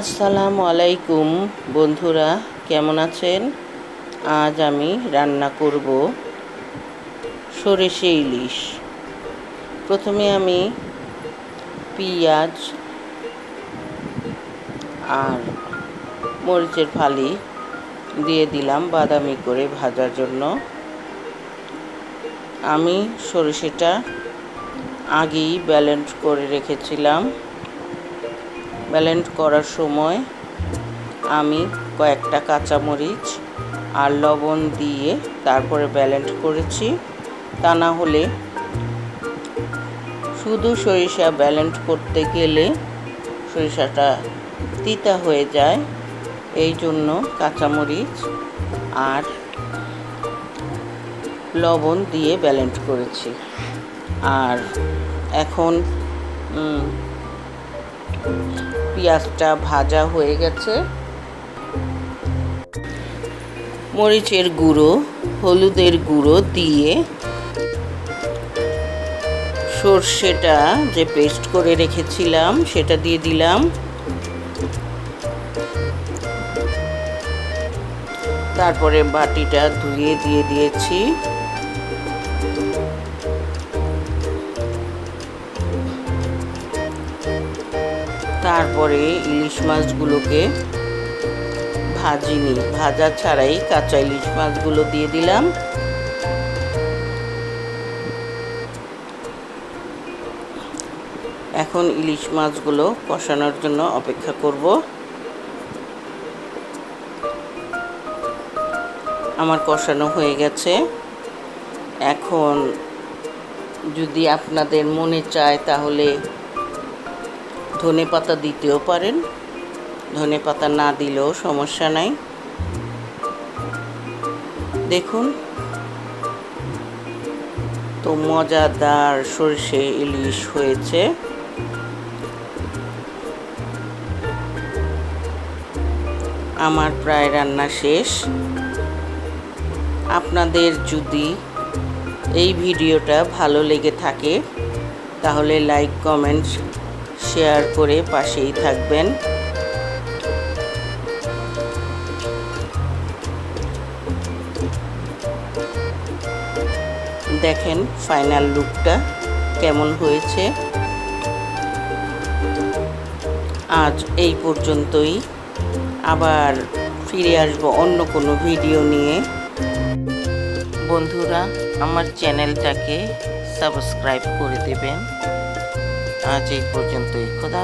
আসসালামু আলাইকুম বন্ধুরা, কেমন আছেন? আজ আমি রান্না করব সরিষে ইলিশ। প্রথমে আমি পেঁয়াজ আর মরিচের ফালি দিয়ে দিলাম বাদামি করে ভাজার জন্য। আমি সরিষেটা আগেই ব্যালেন্স করে রেখেছিলাম। ব্যালেন্স করার সময় আমি কয়েকটা কাঁচামরিচ আর লবণ দিয়ে তারপরে ব্যালেন্স করেছি। তা না হলে শুধু সরিষা ব্যালেন্স করতে গেলে সরিষাটা তিতা হয়ে যায়। এই জন্য কাঁচামরিচ আর লবণ দিয়ে ব্যালেন্স করেছি। আর এখন পেঁয়াজটা ভাজা হয়ে গেছে। মরিচের গুঁড়ো, হলুদের গুঁড়ো দিয়ে সর্ষেটা যে পেস্ট করে রেখেছিলাম, সেটা দিয়ে দিলাম। তারপরে বাটিটা ধুয়ে দিয়ে দিয়েছি। তারপরে ইলিশ মাছগুলোকে ভাজিনি। ভাজা ছাড়াই কাঁচা ইলিশ মাছগুলো দিয়ে দিলাম। এখন ইলিশ মাছগুলো কষানোর জন্য অপেক্ষা করব। আমার কষানো হয়ে গেছে। এখন যদি আপনাদের মনে চায় তাহলে ধনে পাতা দিতেও পারেন। ধনে পাতা না দিলেও সমস্যা নাই। দেখুন। তো মজাদার সর্ষে ইলিশ হয়েছে। আমার প্রায় রান্না শেষ। আপনাদের যদি এই ভিডিওটা ভালো লেগে থাকে, তাহলে লাইক, কমেন্ট শেয়ার করে পাশেই থাকবেন। দেখেন ফাইনাল লুকটা কেমন হয়েছে। আজ এই পর্যন্তই। আবার ফিরে আসব অন্য কোনো ভিডিও নিয়ে। বন্ধুরা, আমার চ্যানেলটাকে সাবস্ক্রাইব করে দেবেন। আজ এই পর্যন্তই খোদা